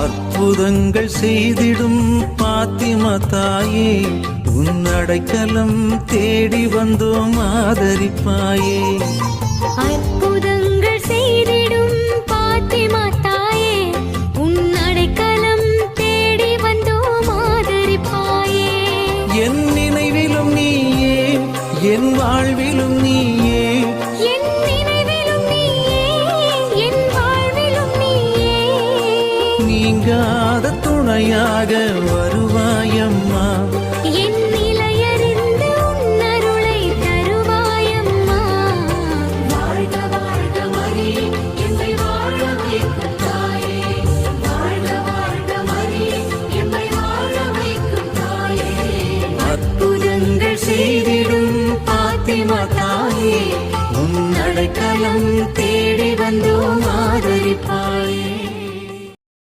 அற்புதங்கள் செய்திடும் பாத்திமா தாயே உன் அடைக்கலம் தேடி வந்தோம் ஆதரிப்பாயே. அற்புதங்கள் செய்திடும் பாத்திமா தாயே உன் அடைக்கலம் தேடி வந்தோம் ஆதரிப்பாயே. என் நினைவிலும் நீயே என் வாழ்விலும் நீயே வைக்கும் தாயே அற்புதங்கள் செய்திடும் பாத்திமா தாயே. உன் அடைக்கலம் தேடி வந்தோம்